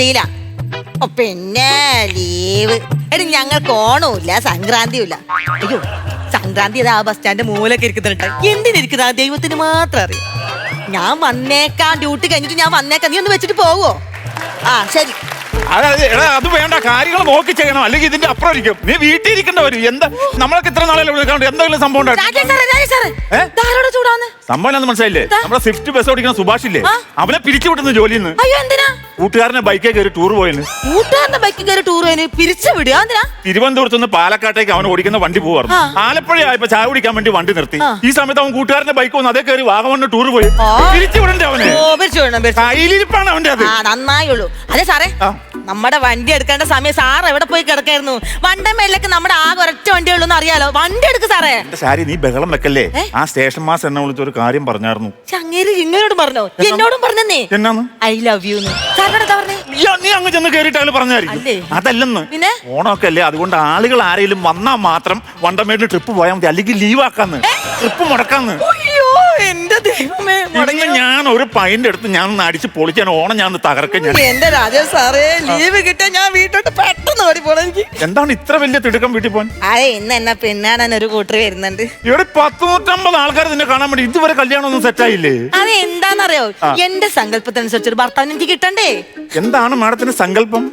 ഓ, പിന്നെ ലീവ്. എടി ഞങ്ങൾക്ക് ഓണവുമില്ല സംക്രാന്തിയും ഇല്ല അയ്യോ സംക്രാന്തി ആ ബസ് സ്റ്റാൻഡ് മൂലൊക്കെ ഇരിക്കുന്നുണ്ട് എന്തിനിരിക്കുന്ന? ദൈവത്തിന് മാത്രം അറിയാം. ഞാൻ വന്നേക്കാം ഡ്യൂട്ടി കഴിഞ്ഞിട്ട് ഞാൻ വന്നേക്കാം. നീ ഒന്ന് വെച്ചിട്ട് പോവോ? ആ ശരി. അത് വേണ്ട. കാര്യങ്ങൾ നോക്കി ചെയ്യണം. അല്ലെങ്കിൽ ഇതിന്റെ അപ്പുറം ഇരിക്കും. നീ വീട്ടിൽ ഇരിക്കേണ്ട വരും. എന്താ? നമ്മളൊക്കെ ഇത്ര നാളെ വിളിക്കാണ്ട് എന്തെങ്കിലും സംഭവം സംഭവം മനസ്സിലായില്ലേ? നമ്മുടെ സ്വിഫ്റ്റ് ബസ് ഓടിക്കുന്ന സുഭാഷ് ഇല്ലേ അവനെ പിരിച്ചു വിട്ടുന്ന ജോലിയിൽ നിന്ന് കൂട്ടുകാരനെ ബൈക്കേ കയറി ടൂർ പോയെന്ന് കൂട്ടുകാരന്റെ ബൈക്കിൽ കയറി ടൂർ പോയിന്? പിരിച്ചു വിടുക എന്തിനാ? തിരുവനന്തപുരത്ത് നിന്ന് പാലക്കാട്ടേക്ക് അവൻ ഓടിക്കുന്ന വണ്ടി പോവാറുണ്ട്. ആലപ്പുഴ ആയപ്പോ ചായ കുടിക്കാൻ വേണ്ടി വണ്ടി നിർത്തി. ഈ സമയത്ത് അവൻ കൂട്ടുകാരന്റെ ബൈക്ക് വന്ന് അതേ കയറി വാഗമണ് ടൂർ പോയി. പിരിച്ചു വിടണ്ടേ അവന്? ഓ പിരിച്ചു വിടണം പിരിച്ചു കയ്യിലിരിപ്പാണ് അവന്റെ അത്. ആ നന്നായുള്ളൂ. അതെ സാറേ. ആ. നമ്മുടെ വണ്ടി എടുക്കേണ്ട സമയം സാർ എവിടെ പോയി കിടക്കായിരുന്നു? വണ്ടമേലൊക്കെ നമ്മുടെ ആകെ ഒരൊറ്റ വണ്ടി ഉള്ളൂ അറിയാലോ. വണ്ടി എടുക്ക് സാറേ. എന്റെ ശാരി നീ ബഹളം വെക്കല്ലേ? ആ സ്റ്റേഷൻ മാസ്റ്റർ എന്നെ വിളിച്ച ഒരു കാര്യം പറഞ്ഞായിരുന്നു. ചങ്ങേരി ഇങ്ങനോട് പറഞ്ഞോ? എന്നോടും പറഞ്ഞേ എന്നാന്ന്? ഐ ലവ് യു സാറിനോട് എന്താ പറഞ്ഞേ? നീ അങ്ങ് ചെന്ന് കേറിട്ട് അയാൾ? പറഞ്ഞായിരിക്കും. അതല്ലെന്ന്? ഓണമൊക്കെ അല്ലേ അതുകൊണ്ട് ആളുകൾ ആരെങ്കിലും വന്നാൽ മാത്രം വണ്ടമേടിന് ട്രിപ്പ് പോയാൽ മതി. അല്ലെങ്കിൽ ലീവ് ആക്കാന്ന്. ട്രിപ്പ് മുടക്കാന്ന്. എന്റെ ദൈവമേ ഇന്ന് ഞാൻ ഒരു പൈന്റെ അടുത്ത് ഞാൻ ഒന്ന് അടിച്ച് പൊളിക്കാൻ ഓണം ഞാൻ ഒന്ന് തകർക്കാൻ ഞാൻ എന്റെ രാജേഷ് സാറേ ലീവ് കിട്ടാൻ ഞാൻ വീട്ടോട്ട് പെട്ടെന്ന് ഓടി പോണം എനിക്ക്. എന്താണ് ഇത്ര വലിയ തിടുക്കം വീട്ടിൽ പോകാൻ? അതെ ഇന്ന് എന്നെ പിന്നാണൻ ഒരു കൂട്ടർ വരുന്നുണ്ട്. ഇവിടെ പത്ത് നൂറ്റമ്പത് ആൾക്കാർ നിന്നെ കാണാൻ വേണ്ടി ഇതുവരെ കല്യാണം ഒന്നും സെറ്റായില്ലേ അത് എന്താന്നറിയോ എന്റെ സങ്കല്പത്തിനനുസരിച്ച് ഒരു ഭർത്താവിന് എനിക്ക് കിട്ടണ്ടേ? എന്താണ് മാഡത്തിന്റെ സങ്കല്പം?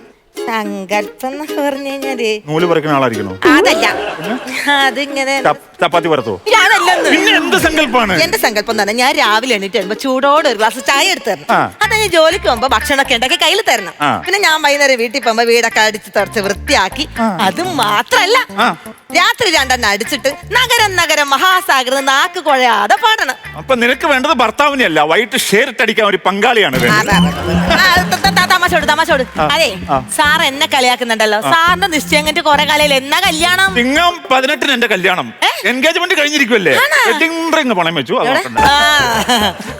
സങ്കല്പം എന്ന് പറഞ്ഞു കഴിഞ്ഞാൽ നൂൽ പറിക്കുന്ന ആളായിരിക്കണോ? അതല്ല. അതിങ്ങനെ ചപ്പ്- ചപ്പാത്തി പറത്തോ അതല്ലെന്ന് പിന്നെ എന്ത് സങ്കല്പാണ്? എന്റെ സങ്കല്പം തന്നെ. ഞാൻ രാവിലെ എണീറ്റ് വരുമ്പോ ചൂടോടെ ഒരു ഗ്ലാസ് ചായ എടുത്ത് തരണം. ആ. അത് ഞാൻ ജോലിക്ക് പോകുമ്പോ ഭക്ഷണമൊക്കെ ഉണ്ടാക്കി കയ്യിൽ തരണം. ആ. പിന്നെ ഞാൻ വൈകുന്നേരം വീട്ടിൽ പോകുമ്പോ വീടൊക്കെ അടിച്ച് തുടച്ച് വൃത്തിയാക്കി. അത് മാത്രല്ല. ആ. രാത്രി രണ്ടെണ്ണം അടിച്ചിട്ട് നഗരം നഗരം മഹാസാഗരം നാക്ക് കുഴയാതെ പാടണം. അപ്പൊ നിനക്ക് വേണ്ടത് ഭർത്താവിനെയല്ല. വൈകിട്ട് ഷെയർ ഇട്ടടിക്കാൻ ഒരു പങ്കാളിയാണ് വേണ്ടത്. ആ, ത- ത- ത- തമാശോട് തമാശോട് അതെ. സാർ എന്നെ കളിയാക്കുന്നുണ്ടല്ലോ സാറിന്റെ നിശ്ചയം കഴിഞ്ഞിട്ട് കുറെ കാലയിൽ എന്നാ കല്യാണം? ചിങ്ങം പതിനെട്ടിന് എന്റെ കല്യാണം. എൻഗേജ്മെന്റ് കഴിഞ്ഞിരിക്കുമല്ലേ വെഡിങ് റിംഗ് പണയം വെച്ചു.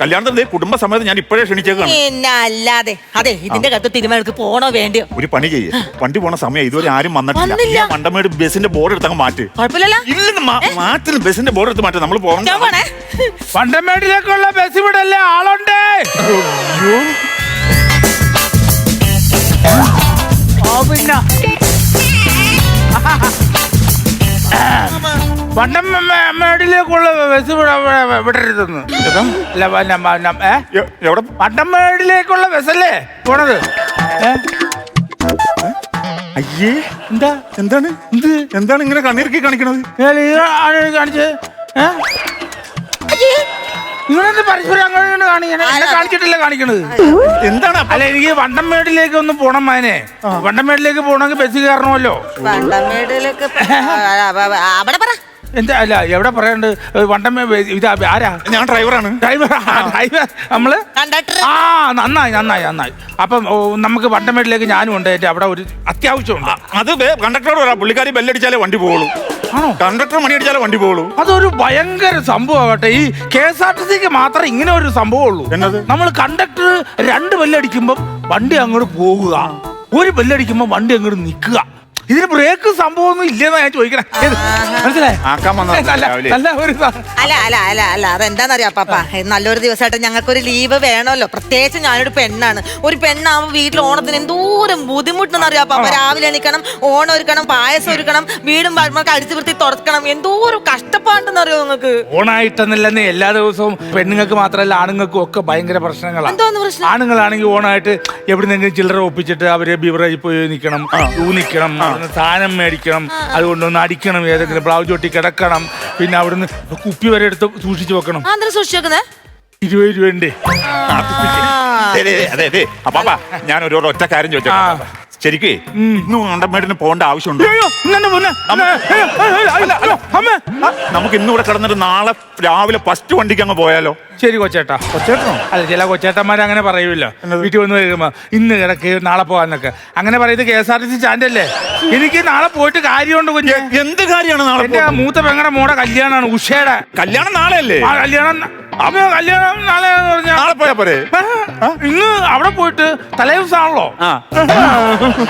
കല്യാണത്തിന്റെ കുടുംബ സമയത്ത് കുടുംബസമേതം ഞാൻ ഇപ്പോഴേ ക്ഷണിച്ചേക്കാണ്. പിന്നെ അല്ലാതെ അതെ ഇതിന്റെ കത്ത് തിരുമലക്ക് പോണോ വേണ്ടിയോ? ഒരു പണി ചെയ്യേ. വണ്ടി പോണ സമയം ഇതുവരെ ആരും വന്നിട്ടില്ല. മണ്ടമേട് ബസിന്റെ ബോർഡ് എടുത്തങ്ങ് മാറ്റ്. കുഴപ്പമില്ലല്ലോ. ഇല്ലെന്ന് ബസിന്റെ ബോർഡ് എടുത്ത് മാറ്റി. നമ്മൾ പോകണം പണ്ടമേടിലേക്കുള്ള ബസ് ഇവിടെ അല്ലേ ആളുണ്ട് ഓ പിന്നെ പണ്ടമേടിലേക്കുള്ള ബസ് വിടരുതെന്ന്. എവിടെ? പണ്ടമേടിലേക്കുള്ള ബസ്സല്ലേ പോണത്. അയ്യേ. എന്താ? എന്താണ്? എന്ത്? എന്താണ് ഇങ്ങനെ കണ്ണീർക്കി കാണിക്കണത്? കാണിച്ചത്? ഏ? നിങ്ങളെന്ത് പരസ്പരം അങ്ങനെ കാണിക്കണേ? എന്നെ കാണിച്ചിട്ടില്ല കാണിക്കണത്. എന്താണ്? അല്ല എനിക്ക് വണ്ടമേടിലേക്ക് ഒന്ന് പോണം മാനെ വണ്ടമേടിലേക്ക് പോകണമെങ്കിൽ ബസ് കയറണമല്ലോ. അവിടെ പറ. എന്താ അല്ല എവിടെ പറയണ്ട്? വണ്ടമേ ഇത് ആരാ ഞാൻ ഡ്രൈവറാണ്. ഡ്രൈവർ ഡ്രൈവർ നമ്മൾ? കണ്ടക്ടർ. ആ നന്നായി നന്നായി നന്നായി. അപ്പം നമുക്ക് വണ്ടമേടിലേക്ക് ഞാനും ഉണ്ട് അവിടെ ഒരു അത്യാവശ്യമുണ്ട്. അത് കണ്ടക്ടറോട് പറയാം പുള്ളിക്കാരി ബെല്ലടിച്ചാലേ വണ്ടി പോകുള്ളൂ കണ്ടക്ടർ മണി അടിച്ചാലേ വണ്ടി പോകുള്ളൂ അതൊരു ഭയങ്കര സംഭവമാകട്ടെ. ഈ കെ എസ് ആർ ടി സിക്ക് മാത്രം ഇങ്ങനെ ഒരു സംഭവം ഉള്ളൂ എന്നത്? നമ്മൾ കണ്ടക്ടർ രണ്ട് ബെല്ലടിക്കുമ്പോൾ വണ്ടി അങ്ങോട്ട് പോകുക. ഒരു ബെല്ലടിക്കുമ്പോൾ വണ്ടി അങ്ങോട്ട് നിൽക്കുക. ഇതിന് ബ്രേക്ക് സംഭവമൊന്നും ഇല്ലെന്നാ ഞാൻ ചോദിക്കണേ? മനസ്സിലായോ? ആക്കാൻ വന്നതാ നല്ല രാവിലെ. നല്ല ഒരു സ- അല്ല അല്ല അല്ല അല്ല അതെന്താന്നറിയാ പാപ്പ നല്ലൊരു ദിവസമായിട്ട് ഞങ്ങൾക്കൊരു ലീവ് വേണമല്ലോ. പ്രത്യേകിച്ച് ഞാനൊരു പെണ്ണാണ്. ഒരു പെണ്ണാവുമ്പോൾ വീട്ടിൽ ഓണത്തിന് എന്തോരം ബുദ്ധിമുട്ടെന്നറിയാ പാപ്പ രാവിലെ എണീക്കണം ഓണം ഒരുക്കണം പായസം ഒരുക്കണം വീടും പാടുമ്പോൾ അടിച്ചു വൃത്തി തുടക്കണം. എന്തോരം കഷ്ടപ്പാടുണ്ടെന്നറിയോ നിങ്ങൾക്ക്? ഓണായിട്ടെന്നല്ലെന്ന് എല്ലാ ദിവസവും പെണ്ണുങ്ങൾക്ക് മാത്രമല്ല ആണുങ്ങൾക്കും ഒക്കെ ഭയങ്കര പ്രശ്നങ്ങളാണ് എന്തോന്ന് പ്രശ്നം? ആണുങ്ങളാണെങ്കിൽ ഓണായിട്ട് എവിടുന്നെങ്കിലും ചില്ലറ ഒപ്പിച്ചിട്ട് അവരെ ബിവറേജിൽ പോയി നിൽക്കണം ഊ നിൽക്കണം അവിടുന്ന് സാധനം മേടിക്കണം അതുകൊണ്ടൊന്ന് അടിക്കണം ഏതെങ്കിലും ബ്ലൗസ് ഒട്ടി കിടക്കണം പിന്നെ അവിടുന്ന് കുപ്പി വരെ എടുത്ത് സൂക്ഷിച്ചു വെക്കണം. ആന്തരം സൂക്ഷിച്ചു വെക്കുന്നേ? ഇരുപത് ദേ, അതെ അതെ അപ്പാ ഞാൻ ഒരു ഒറ്റ കാര്യം ചോദിച്ചോട്ടെ ശരിക്ക് ഇന്നും കണ്ടമേടിന് പോകേണ്ട ആവശ്യമുണ്ട്? നമുക്ക് ഇന്നിവിടെ കിടന്നിട്ട് നാളെ രാവിലെ ഫസ്റ്റ് വണ്ടിക്ക് അങ്ങ് പോയാലോ? ശരി കൊച്ചേട്ടാ. കൊച്ചേട്ടനോ? അല്ല ചില കൊച്ചേട്ടന്മാർ അങ്ങനെ പറയൂല്ലോ? വീട്ടിൽ വന്ന് കഴിയുമ്പോ ഇന്ന് കിടക്ക് നാളെ പോകാന്നൊക്കെ. അങ്ങനെ പറയുന്നത് K S R T C stand അല്ലേ എനിക്ക് നാളെ പോയിട്ട് കാര്യമുണ്ട് കുഞ്ഞ്. എന്ത് കാര്യമാണ് നാളെ എന്റെ? മൂത്ത പെങ്ങടെ മോടെ കല്യാണമാണ് ഉഷയുടെ കല്യാണം നാളെ അല്ലേ ആ കല്യാണം അപ്പൊ കല്യാണം നാളെ പറഞ്ഞ നാളെ പോയാ പോരെ? ഇന്ന് അവിടെ പോയിട്ട് തലേ ദിവസമാണല്ലോ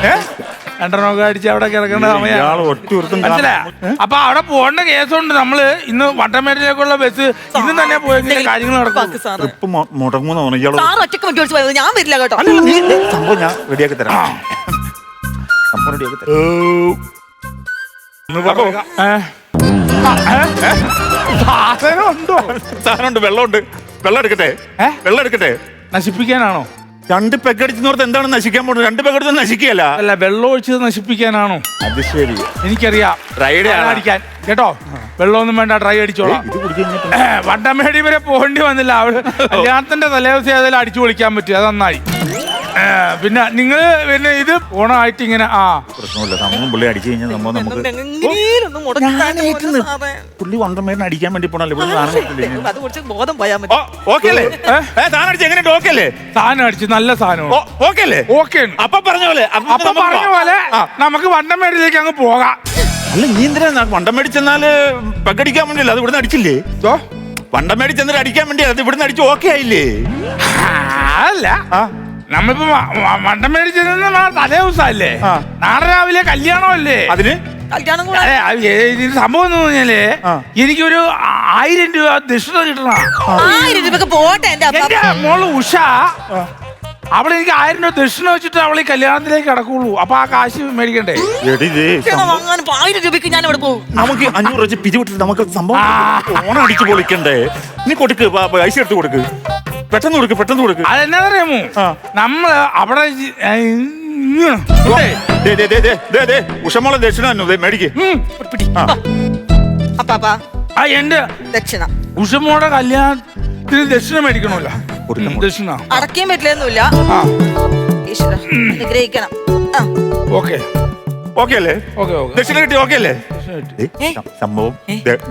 ഏ? രണ്ടെണ്ണമൊക്കെ അടിച്ച് അവിടെ കിടക്കേണ്ട സമയം. മനസ്സിലായോ? അപ്പൊ അവിടെ പോകേണ്ട കേസുണ്ട്. നമ്മൾ ഇന്ന് വട്ടമേട്ടിലേക്കുള്ള ബസ് ഇന്ന് തന്നെ പോയെങ്കിൽ കാര്യങ്ങൾ നടക്കും. ട്രിപ്പ് മുടങ്ങുന്ന സാർ ഒറ്റയ്ക്ക് വണ്ടി പോയത് ഞാൻ വരില്ല കേട്ടോ. അല്ല നീ സംഭവം ഞാൻ റെഡിയാക്കി തരാം. സംഭവം റെഡിയാക്കി സാധനമുണ്ട് വെള്ളമുണ്ട്. വെള്ളം എടുക്കട്ടെ? വെള്ളം എടുക്കട്ടെ? നശിപ്പിക്കാനാണോ? രണ്ട് പെഗടിച്ചോർത്ത് എന്താണ് നശിക്കാൻ പോകുന്നത് രണ്ട് പെഗടിച്ച് നശിക്കുകയല്ല. അല്ല വെള്ളം ഒഴിച്ചത് നശിപ്പിക്കാനാണോ? അത് ശരി. എനിക്കറിയാം. റൈഡ് അടിക്കാൻ. കേട്ടോ? വെള്ളമൊന്നും വേണ്ട ഡ്രൈ അടിച്ചോളാം. വണ്ടമേടി വരെ പോകേണ്ടി വന്നില്ല. അവൾ കല്യാണത്തിന്റെ തലേദിവസം ഏതായാലും അടിച്ചു പൊളിക്കാൻ പറ്റും. അത് നന്നായി. പിന്നെ നിങ്ങൾ പിന്നെ ഇത് ഓണമായിട്ട് ഇങ്ങനെ ആ. പ്രശ്നമില്ല സംഭവം പുള്ളി അടിച്ചു കഴിഞ്ഞാൽ സംഭവം നമുക്ക് എങ്ങനെയൊന്നും ഞാനേറ്റുന്നു. പുള്ളി വണ്ടമേരനെ അടിക്കാൻ വേണ്ടി പോണല്ലേ? ഇവിടെ? അത് കുറച്ച് ബോധം പോയാൽ ഓ, മതി. ഓക്കേ അല്ലേ ഏ, സാധനം അടിച്ച് എങ്ങനെ ഓക്കേ അല്ലേ സാധനം അടിച്ച് നല്ല സാധനം ഓക്കെ അല്ലേ ഓക്കെ അപ്പൊ പറഞ്ഞ പോലെ അപ്പൊ അപ്പൊ നമുക്ക് പറഞ്ഞ പോവാം. പോലെ ആ. നമുക്ക് വണ്ടമേടിലേക്ക് അങ്ങ് പോകാം. അല്ല നീ എന്തിനാ വണ്ടം മേടിച്ചെന്നാൽ പക്കടിക്കാൻ വേണ്ടിയല്ല? അത് ഇവിടുന്ന് അടിച്ചില്ലേ? ദോ. വണ്ടം മേടിച്ചെന്നിട്ട് അടിക്കാൻ വേണ്ടി അത് ഇവിടുന്ന് അടിച്ച് ഓക്കെ ആയില്ലേ? ആ, അല്ല. ആ. നമ്മളിപ്പോ മണ്ടം മേടിച്ചിരുന്ന തലേ ദിവസമല്ലേ. നാളെ രാവിലെ കല്യാണമല്ലേ? അതിന്? സംഭവം എന്ന് പറഞ്ഞാൽ. എനിക്കൊരു ആയിരം രൂപ ദക്ഷിണ കിട്ടണം. ആയിരം രൂപക്ക് പോട്ടെ എന്റെ മോൾ ഉഷ അവളെ എനിക്ക് ആയിരം രൂപ ദക്ഷിണ വെച്ചിട്ട് അവൾ ഈ കല്യാണത്തിലേക്ക് കിടക്കുള്ളൂ. അപ്പൊ ആ കാശ് മേടിക്കണ്ടേ? ആയിരം രൂപയ്ക്ക് ഞാൻ ഇവിടെ പോകും? നമുക്ക് അഞ്ഞൂറ് വെച്ച് പിരിവിട്ടിട്ട് നമുക്ക് സംഭവം. ഓണം അടിച്ച് പൊളിക്കണ്ടേ? നീ കൊടുക്ക് പൈസ എടുത്ത് കൊടുക്ക്. പെട്ടെന്ന് കൊടുക്ക് പെട്ടെന്ന് കൊടുക്ക്. അതെന്നറിയാമോ. നമ്മൾ അവിടെ ജി- ഏ, ഇങ്ങനെ. ദേ, ദേ, ദേ, ദേ, ദേ, ദേ, ദേ, ഉഷമോളെ ദക്ഷിണ ദേ, മേടിക്ക്. അപ്പാപ്പാ. ആ എന്റെ ദക്ഷിണ. ഉഷമോടെ കല്യാണത്തിന് ദക്ഷിണ മേടിക്കണമല്ല. ദക്ഷിണ. അടക്കാൻ പറ്റില്ലെന്നില്ല അനുഗ്രഹിക്കണം. ഓക്കെ. ഓക്കെ അല്ലേ? Okay okay. ദക്ഷിണ കിട്ടി ഓക്കെ അല്ലേ? സംഭവം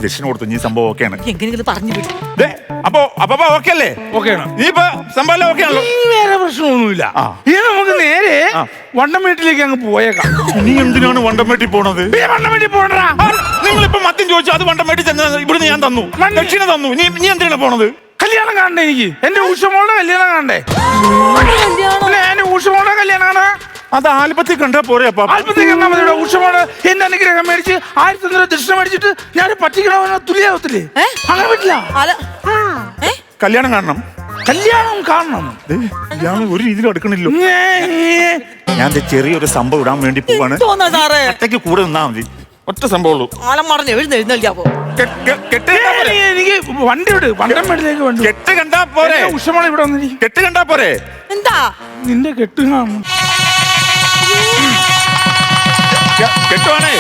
ദക്ഷിണ കൊടുത്തു നീ സംഭവം ഓക്കെയാണ് എങ്ങനെയെങ്കിലും പറഞ്ഞു വിടും. ദേ, അപ്പൊ അപ്പൊ ഓക്കെ അല്ലേ ഓക്കെയാണ്. നീ ഇപ്പൊ സംഭവം ഓക്കെ ആണല്ലോ വേറെ പ്രശ്നമൊന്നുമില്ല. ആ. ഇനി നമുക്ക് നേരെ ആ. വണ്ടം വീട്ടിലേക്ക് അങ്ങ് പോയേക്കാം. നീ എന്തിനാണ് വണ്ടം വെട്ടി പോണത്? പിന്നെ വണ്ടം വീട്ടിൽ പോകണ്ടാ നിങ്ങളിപ്പോ മദ്യം ചോദിച്ചു അത് വണ്ടം വെട്ടി ചെന്ന ഇവിടുന്ന് ഞാൻ തന്നു. മണ്ണ്. ദക്ഷിണ തന്നു. നീ നീ എന്തിനാണ് പോണത്? കല്യാണം കാണണ്ടേ എനിക്ക്? എന്റെ ഉഷമോളുടെ കല്യാണം കാണണ്ടേ? പിന്നെ എന്റെ ഉഷമോളുടെ കല്യാണം കാണാ അത് ആൽബത്തിൽ കണ്ടാ പോരെ അപ്പൊ അല്പത്തേക്ക് എന്നാ മതി ഉഷമോൾ എന്റെ അനുഗ്രഹം മേടിച്ച് ആയിരത്തി അഞ്ഞൂറ് ദക്ഷിണ മേടിച്ചിട്ട് ഞാൻ പറ്റിക്കണമെന്ന് തുല്യാവത്തില്ലേ? അങ്ങനെ പറ്റില്ല. കല്യാണം കാണണം. കല്യാണം കാണണം. ഞാൻ ഒരു രീതിയിലും എടുക്കണില്ലോ ഞാൻ ദേ ചെറിയൊരു സംഭവം ഇടാൻ വേണ്ടി പോവാണ്. ഒറ്റയ്ക്ക് കൂടെ നിന്നാ മതി. ഒറ്റ സംഭവം ആളം മറഞ്ഞു എഴുന്ന് എഴുന്നേൽക്കാ പോ. കെ- കെ- കെട്ട് കണ്ടാ പോരെ? ഏയ്, എനിക്ക് വണ്ടി വിട്. വണ്ടം മേടിലേക്ക് വണ്ടി കെട്ട് കണ്ടാ പോരെ. ഉഷമാണ് ഇവിടെ വന്നിരിക്കും കെട്ട് കണ്ടാ പോരെ. എന്താ? നിന്റെ കെട്ട് കാണണം. കെട്ടുവാണേ.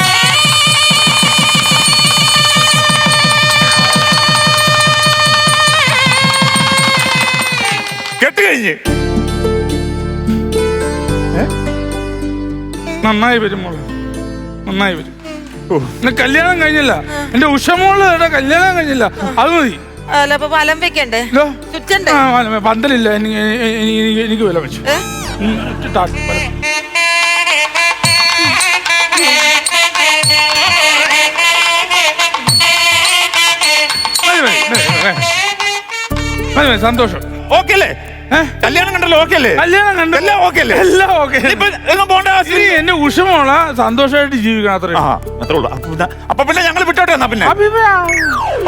കെട്ട് കഴിഞ്ഞ്. നന്നായി വരും മോൾ. നന്നായി വരും. ഓ, കല്യാണം കഴിഞ്ഞില്ല. എന്റെ ഉഷമോൾ കല്യാണം കഴിഞ്ഞില്ല. അത് മതി. അല്ല അപ്പൊ ഫലം വെക്കണ്ടേ? ഇതോ. ചുറ്റണ്ടേ? ആ, പന്തലില്ല. എനിക്ക് എനിക്ക് വില വെച്ചു. ഏ? ഉം, ഇട്ടാ, വല. മതി, മതി, സന്തോഷം. ഓക്കെ അല്ലേ കല്യാണം കണ്ടല്ലോ ഓക്കെ അല്ലേ കല്യാണം കണ്ടു എല്ലാം ഓക്കെ അല്ലേ എല്ലാം ഓക്കെ പോണ്ട ആവശ്യം എന്റെ ഉഷമോള സന്തോഷമായിട്ട് ജീവിക്കണം അത്രയും അത്രേ ഉള്ളൂ. അപ്പൊ പിന്നെ- പിന്നെ ഞങ്ങൾ വിട്ടോട്ടെ എന്നാ പിന്നെ?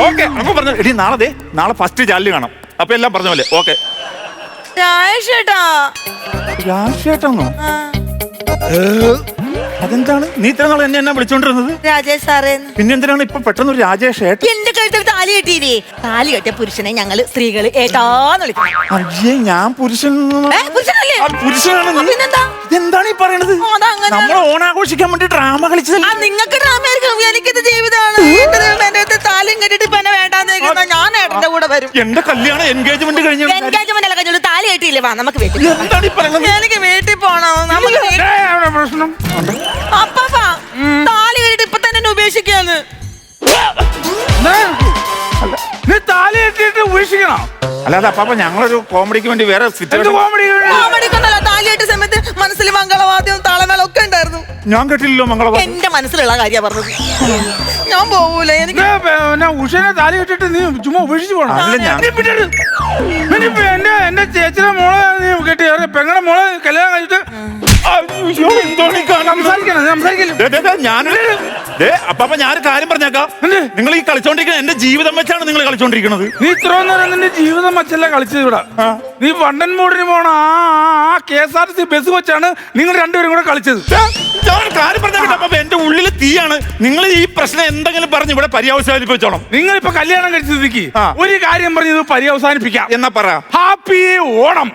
ഓക്കെ അപ്പൊ പറഞ്ഞു. എടി നാളെ ദേ നാളെ ഫസ്റ്റ് ചാലിൽ കാണാം. അപ്പൊ എല്ലാം പറഞ്ഞ പോലെ. ഓക്കെ. രാജേഷേട്ടാ അതെന്താണ്? നീ ഇത്ര നാളെ എന്നെ എന്നാ വിളിച്ചോണ്ടിരുന്നത്? രാജേഷ് സാറേ. പിന്നെ എന്തിനാണ് ഇപ്പൊ പെട്ടെന്ന് ഒരു രാജേഷ് ഏട്ടൻ? എന്റെ കഴുത്തിൽ താലി കെട്ടിയില്ലേ? താലി കെട്ടിയ പുരുഷനെ ഞങ്ങൾ സ്ത്രീകൾ ഏട്ടാന്ന് വിളിക്കണം. അയ്യേ ഞാൻ പുരുഷൻ ഏ, പുരുഷനല്ലേ? ആ, പുരുഷനാണ് നീ. പിന്നെന്താ? ഇതെന്താണ് ഈ പറയണത്? അതങ്ങനെ. നമ്മൾ ഓണാഘോഷിക്കാൻ വേണ്ടി ഡ്രാമ ആ നിങ്ങൾക്ക് ഡ്രാമയായിരിക്കും എനിക്കിത് ജീവിതമാണ്. എന്റെ ദൈവമേ, എന്റെ അടുത്ത് താലിയും കെട്ടിട്ട് ഇപ്പൊ എന്നെ വേണ്ടാന്ന് വെക്കുന്ന ഞാൻ ഏട്ടന്റെ കൂടെ വരും. എന്റെ കല്യാണം എൻഗേജ്മെന്റ് കഴിഞ്ഞു എൻഗേജ്മെന്റ് അല്ല കഴിഞ്ഞു താലി വാ നമുക്ക് വീട്ടിൽ. എന്താണ് ഈ എനിക്ക് വീട്ടിൽ പോണം. നമുക്ക് വീ- ഏ, അവിടെ പ്രശ്നം. അപ്പാപ്പാ താലി കെട്ടിട്ട് ഇപ്പൊ തന്നെ എന്നെ ഉപേക്ഷിക്കാന്ന്? കെട്ടിയിട്ട് ഉപേക്ഷിക്കണം. അല്ലാതെ അപ്പൊ ഞങ്ങളൊരു കോമഡിക്ക് വേണ്ടി വേറെ എന്ത് സിറ്റുവേഷൻ കോമഡി കോമഡിക്കൊന്നല്ല താലി കെട്ടിയ സമയത്ത് മനസ്സിൽ മംഗളവാദ്യം താളമേളം ഒക്കെ ഉണ്ടായിരുന്നു. ഞാൻ കേട്ടില്ലല്ലോ മംഗളവാദ്യം. എന്റെ മനസ്സിലുള്ള കാര്യ പറഞ്ഞത്. ഞാൻ പോവൂല എനിക്ക് ഉഷനെ താലി കെട്ടിട്ട് നീ ചുമ്മാ ഉപേക്ഷിച്ചു പോണം. അല്ല, ഞാൻ- നീ നിന്നിപ്പോ എന്റെ എന്റെ ചേച്ചിയുടെ മോളെ നീ കെട്ടി അവരുടെ പെങ്ങളുടെ മോളെ കല്യാണം കഴിച്ചിട്ട് അയ്യോ, എന്താണ് ഈ ഞാൻ കാര്യം പറഞ്ഞേക്കാം? നിങ്ങൾ ഈ കളിച്ചോണ്ടിരിക്കുന്ന എന്റെ ജീവിതം വെച്ചാണ് നിങ്ങൾ കളിച്ചോണ്ടിരിക്കുന്നത്. നീ ഇത്രയും നേരം നിന്റെ ജീവിതം വെച്ചല്ല കളിച്ചത് ഇവിടെ. നീ വണ്ടൻ മോഡിന് പോണ ആ K S R T C bus വെച്ചാണ് നിങ്ങൾ രണ്ടുപേരും കൂടെ കളിച്ചത്. ഞാൻ കാര്യം എന്റെ ഉള്ളിൽ തീയാണ്. നിങ്ങൾ ഈ പ്രശ്നം എന്തെങ്കിലും പറഞ്ഞു ഇവിടെ പര്യവസാനിപ്പിച്ചോണം നിങ്ങൾ ഇപ്പൊ കല്യാണം കഴിച്ചു സ്ഥിതിക്ക് ഒരു കാര്യം പറഞ്ഞ് ഇത് പര്യവസാനിപ്പിക്കാം. എന്നാ പറ? ഹാപ്പി ഓണം?